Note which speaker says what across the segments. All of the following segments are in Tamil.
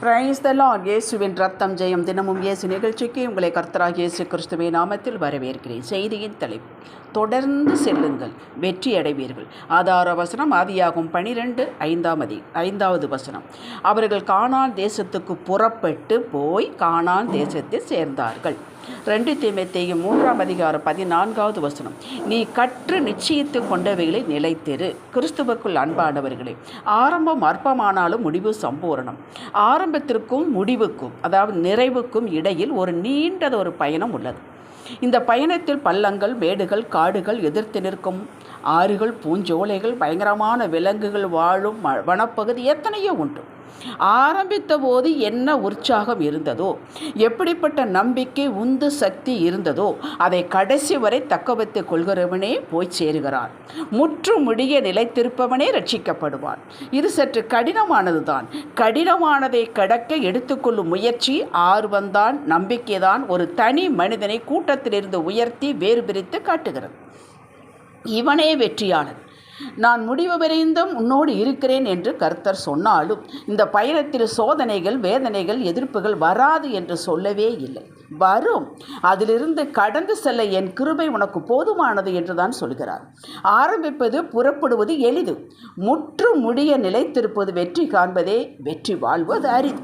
Speaker 1: பிரைஸ் த லார்ட் இயேசுவின் ரத்தம் ஜெயம் தினமும் இயேசு நிகழ்ச்சிக்கு உங்களை கர்த்தராக இயேசு கிறிஸ்துவின் நாமத்தில் வரவேற்கிறேன். செய்தியின் தலைப்பு தொடர்ந்து செல்லுங்கள். வெற்றி அடைவீர்கள். ஆதார வசனம் ஆதியாகும் பனிரெண்டு ஐந்தாம் அதி ஐந்தாவது வசனம். அவர்கள் கானான் தேசத்துக்கு புறப்பட்டு போய் காணான் தேசத்தை சேர்ந்தார்கள். ரெண்டு தீமைத்தையும் மூன்றாம் அதிகாரம் பதினான்காவது வசனம். நீ கற்று நிச்சயித்து கொண்டவைகளை நிலைத்திரு. கிறிஸ்துவுக்குள் அன்பானவர்களே ஆரம்பம் அற்பமானாலும் முடிவு சம்பூரணம். ஆரம்பத்திற்கும் முடிவுக்கும் அதாவது நிறைவுக்கும் இடையில் ஒரு நீண்டதொரு பயணம் உள்ளது. இந்த பயணத்தில் பள்ளங்கள் மேடுகள் காடுகள் எதிர்த்து நிற்கும். ஆறுகள் பூஞ்சோலைகள் பயங்கரமான விலங்குகள் வாழும் வனப்பகுதி எத்தனையோ உண்டு. ஆரம்பித்த போது என்ன உற்சாகம் இருந்ததோ? எப்படிப்பட்ட நம்பிக்கை உந்து சக்தி இருந்ததோ? அதை கடைசி வரை தக்க வைத்துக் கொள்கிறவனே போய் சேருகிறான். முற்று முடிய நிலைத்திருப்பவனே ரட்சிக்கப்படுவான். இது சற்று கடினமானதுதான். கடினமானதை கடக்க எடுத்துக்கொள்ளும் முயற்சி ஆர்வந்தான் நம்பிக்கைதான் ஒரு தனி மனிதனை கூட்டத்திலிருந்து உயர்த்தி வேறு பிரித்து காட்டுகிறது. இவனே வெற்றியாளன். நான் முடிவு விரைந்தும் உன்னோடு இருக்கிறேன் என்று கர்த்தர் சொன்னாலும் இந்த பயணத்தில் சோதனைகள் வேதனைகள் எதிர்ப்புகள் வராது என்று சொல்லவே இல்லை. வரும். அதிலிருந்து கடந்து செல்ல என் கிருபை உனக்கு போதுமானது என்று தான் சொல்கிறார். ஆரம்பிப்பது புறப்படுவது எளிது. முற்று முடிய நிலைத்திருப்பது வெற்றி காண்பதே வெற்றி வாழ்வது அரிது.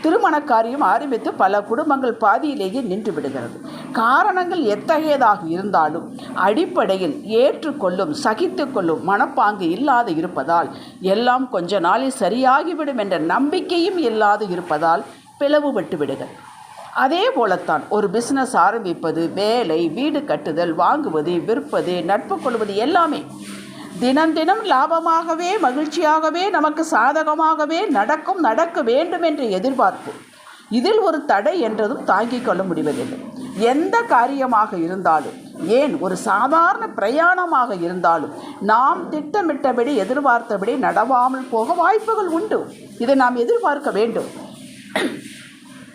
Speaker 1: திருமண காரியம் ஆரம்பித்து பல குடும்பங்கள் பாதியிலேயே நின்று விடுகிறது. காரணங்கள் எத்தகையதாக இருந்தாலும் அடிப்படையில் ஏற்றுக்கொள்ளும் சகித்துக்கொள்ளும் மனப்பாங்கு இல்லாது இருப்பதால் எல்லாம் கொஞ்ச நாளில் சரியாகிவிடும் என்ற நம்பிக்கையும் இல்லாது இருப்பதால் பிளவுபட்டு விடுகள் அதே போலத்தான் ஒரு பிஸ்னஸ் ஆரம்பிப்பது வேலை வீடு கட்டுதல் வாங்குவது விற்பது நட்பு கொள்வது எல்லாமே தினம் தினம் லாபமாகவே மகிழ்ச்சியாகவே நமக்கு சாதகமாகவே நடக்கும் நடக்க வேண்டும் என்று எதிர்பார்ப்பு. இதில் ஒரு தடை என்றதும் தாங்கிக் கொள்ள முடிவதில்லை. எந்த காரியமாக இருந்தாலும் ஏன் ஒரு சாதாரண பிரயாணமாக இருந்தாலும் நாம் திட்டமிட்டபடி எதிர்பார்த்தபடி நடவாமல் போக வாய்ப்புகள் உண்டு. இதை நாம் எதிர்பார்க்க வேண்டும்.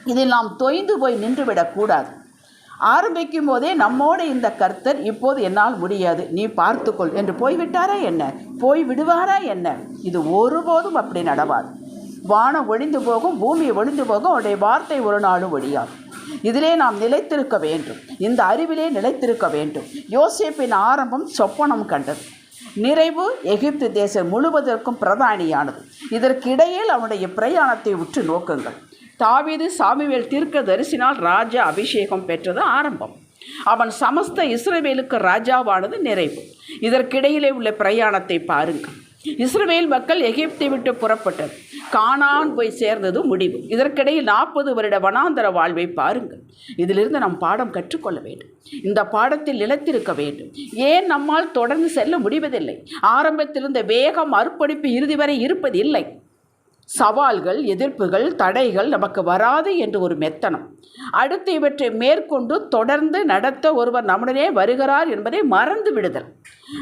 Speaker 1: இதில் நாம் தொய்ந்து போய் நின்றுவிடக்கூடாது ஆரம்பிக்கும் போதே நம்மோடு இந்த கர்த்தர் இப்போது என்னால் முடியாது நீ பார்த்துக்கொள். என்று போய்விட்டாரா என்ன? போய் விடுவாரா என்ன? இது ஒருபோதும் அப்படி நடவாது. வானம் ஒழிந்து போகும் பூமி ஒழிந்து போகும் அவருடைய வார்த்தை ஒரு நாளும் ஒழியாது. இதிலே நாம் நிலைத்திருக்க வேண்டும். இந்த அறிவிலே நிலைத்திருக்க வேண்டும். யோசிப்பின் ஆரம்பம் சொப்பனம் கண்டது. நிறைவு எகிப்து தேசம் முழுவதற்கும் பிரதானியானது. இதற்கிடையில் அவனுடைய பிரயாணத்தை உற்று நோக்குங்கள். தாவீது சாமுவேல் தீர்க்க தரிசினால் ராஜா அபிஷேகம் பெற்றது ஆரம்பம். அவன் சமஸ்த இஸ்ரவேலுக்கு ராஜாவானது நிறைவு. இதற்கிடையிலே உள்ள பிரயாணத்தை பாருங்கள். இஸ்ரவேல் மக்கள் எகிப்தை விட்டு புறப்பட்டது காணான் போய் சேர்ந்தது முடிவு. இதற்கிடையில் நாற்பது வருட வனாந்தர வாழ்வை பாருங்கள். இதிலிருந்து நாம் பாடம் கற்றுக்கொள்ள வேண்டும். இந்த பாடத்தில் நிலைத்திருக்க வேண்டும். ஏன் நம்மால் தொடர்ந்து செல்ல முடிவதில்லை? ஆரம்பத்தில் இருந்த வேகம் அர்ப்பணிப்பு இறுதி வரை இருப்பதில்லை. சவால்கள் எதிர்ப்புகள் தடைகள் நமக்கு வராது என்று ஒரு மெத்தனம். அடுத்து இவற்றை மேற்கொண்டு தொடர்ந்து நடத்த ஒருவர் நம்முடனே வருகிறார் என்பதை மறந்து விடுதல்.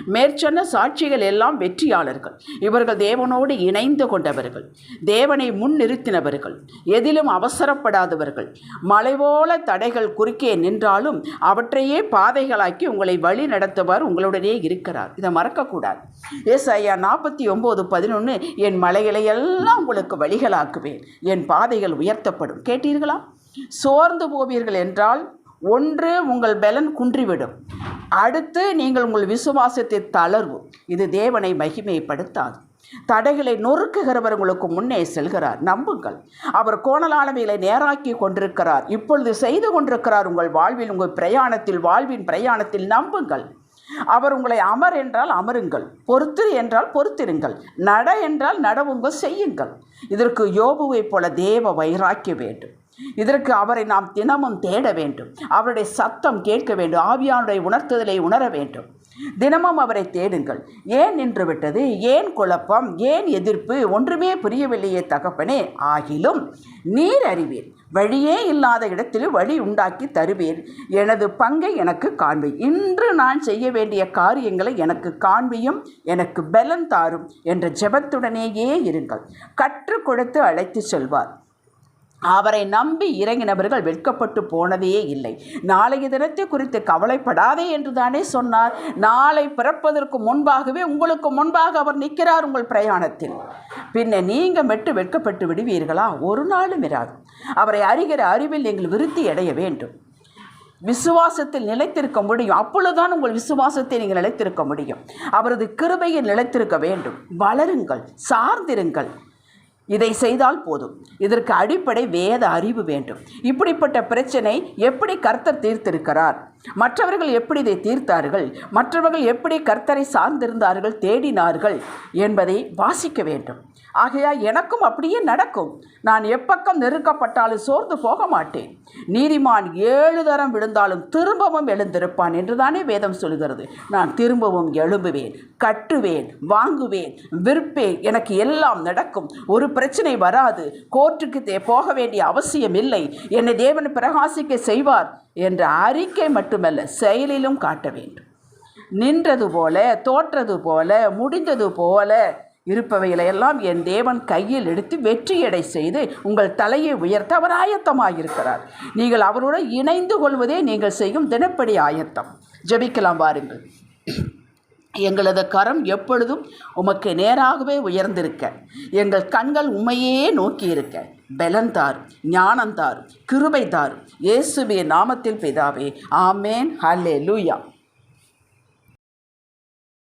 Speaker 1: மேற்சொன்ன சாட்சிகள் எல்லாம் வெற்றியாளர்கள். இவர்கள் தேவனோடு இணைந்து கொண்டவர்கள். தேவனை முன்னிறுத்தினவர்கள் எதிலும் அவசரப்படாதவர்கள். மலைபோல தடைகள் குறுக்கே நின்றாலும் அவற்றையே பாதைகளாக்கி உங்களை வழி நடத்துவார் உங்களுடனே இருக்கிறார். இதை மறக்கக்கூடாது. எஸ் ஐயா நாற்பத்தி ஒம்பது பதினொன்று என் மலைகளை எல்லாம் உங்களுக்கு வழிகளாக்குவேன். என் பாதைகள் உயர்த்தப்படும். கேட்டீர்களா? சோர்ந்து போவீர்கள் என்றால் ஒன்று உங்கள் பலன் குன்றிவிடும். அடுத்து நீங்கள் உங்கள் விசுவாசத்தை தளர்வு இது தேவனை மகிமைப்படுத்தாது. தடைகளை நொறுக்குகிறவர் உங்களுக்கு முன்னே செல்கிறார். நம்புங்கள். அவர் கோணலானவைகளை நேராக்கி கொண்டிருக்கிறார். இப்பொழுது செய்து கொண்டிருக்கிறார் உங்கள் வாழ்வில் உங்கள் பிரயாணத்தில் வாழ்வின் பிரயாணத்தில் நம்புங்கள். அவர் உங்களை அமர் என்றால் அமருங்கள் பொறுத்திரு என்றால் பொறுத்திருங்கள் நட என்றால் நடவுங்கள் செய்யுங்கள். இதற்கு யோபுவைப் போல தேவ வைராக்கிய வேண்டும். இதற்கு அவரை நாம் தினமும் தேட வேண்டும். அவருடைய சத்தம் கேட்க வேண்டும். ஆவியானுடைய உணர்த்துதலை உணர வேண்டும். தினமும் அவரை தேடுங்கள். ஏன் நின்று விட்டது? ஏன் குழப்பம்? ஏன் எதிர்ப்பு? ஒன்றுமே புரியவில்லையே தகப்பனே. ஆகிலும் நீர் அறிவீர் வழியே இல்லாத இடத்தில் வழி உண்டாக்கி தருவீர் எனது பங்கை எனக்கு காண்பி இன்று நான் செய்ய வேண்டிய காரியங்களை எனக்கு காண்பியும் எனக்கு பலன் தாரும் என்ற ஜெபத்துடனேயே இருங்கள். கற்றுக் கொடுத்து அழைத்து செல்வார். அவரை நம்பி இறங்கினவர்கள் வெட்கப்பட்டு போனதே இல்லை. நாளைய தினத்தை குறித்து கவலைப்படாதே என்று தானே சொன்னார். நாளை பிறப்பதற்கு முன்பாகவே உங்களுக்கு முன்பாக அவர் நிற்கிறார் உங்கள் பிரயாணத்தில். பின்ன நீங்கள் மெட்டு வெட்கப்பட்டு விடுவீர்களா? ஒரு நாளும் இராது. அவரை அறிகிற அறிவில் நீங்கள் விருத்தி அடைய வேண்டும். விசுவாசத்தில் நிலைத்திருக்க முடியும். அப்பொழுதுதான் உங்கள் விசுவாசத்தை நீங்கள் நிலைத்திருக்க முடியும். அவரது கிருபையில் நிலைத்திருக்க வேண்டும். வளருங்கள் சார்ந்திருங்கள். இதை செய்தால் போதும். இதற்கு அடிப்படை வேத அறிவு வேண்டும். இப்படிப்பட்ட பிரச்சனை எப்படி கர்த்தர் தீர்த்திருக்கிறார்? மற்றவர்கள் எப்படி இதை தீர்த்தார்கள்? மற்றவர்கள் எப்படி கர்த்தரை சார்ந்திருந்தார்கள் தேடினார்கள் என்பதை வாசிக்க வேண்டும். ஆகையா எனக்கும் அப்படியே நடக்கும். நான் எப்பக்கம் நெருக்கப்பட்டாலும் சோர்ந்து போக மாட்டேன். நீதிமான் ஏழு தரம் விழுந்தாலும் திரும்பவும் எழுந்திருப்பான் என்றுதானே வேதம் சொல்கிறது நான் திரும்பவும் எழும்புவேன் கட்டுவேன் வாங்குவேன் விற்பேன். எனக்கு எல்லாம் நடக்கும். ஒரு பிரச்சனை வராது. கோர்ட்டுக்கு தே- போக வேண்டிய அவசியம் இல்லை என்னை தேவன் பிரகாசிக்க செய்வார். என்ற அறிக்கை மட்டுமல்ல செயலிலும் காட்ட வேண்டும். நின்றது போல தோற்றது போல முடிந்தது போல இருப்பவைகளையெல்லாம் என் தேவன் கையில் எடுத்து வெற்றியடை செய்து உங்கள் தலையை உயர்த்த அவர் ஆயத்தமாக இருக்கிறார் நீங்கள் அவருடன் இணைந்து கொள்வதே நீங்கள் செய்யும் தினப்படி ஆயத்தம். ஜபிக்கலாம் வாருங்கள். எங்களது கரம் எப்பொழுதும் உமக்கு நேராகவே உயர்ந்திருக்க எங்கள் கண்கள் உண்மையே நோக்கி இருக்க பலன் தார் ஞானம் தார் கிருபை தார் இயேசுவே நாமத்தில் பிதாவே ஆமேன். ஹல்லே லூயா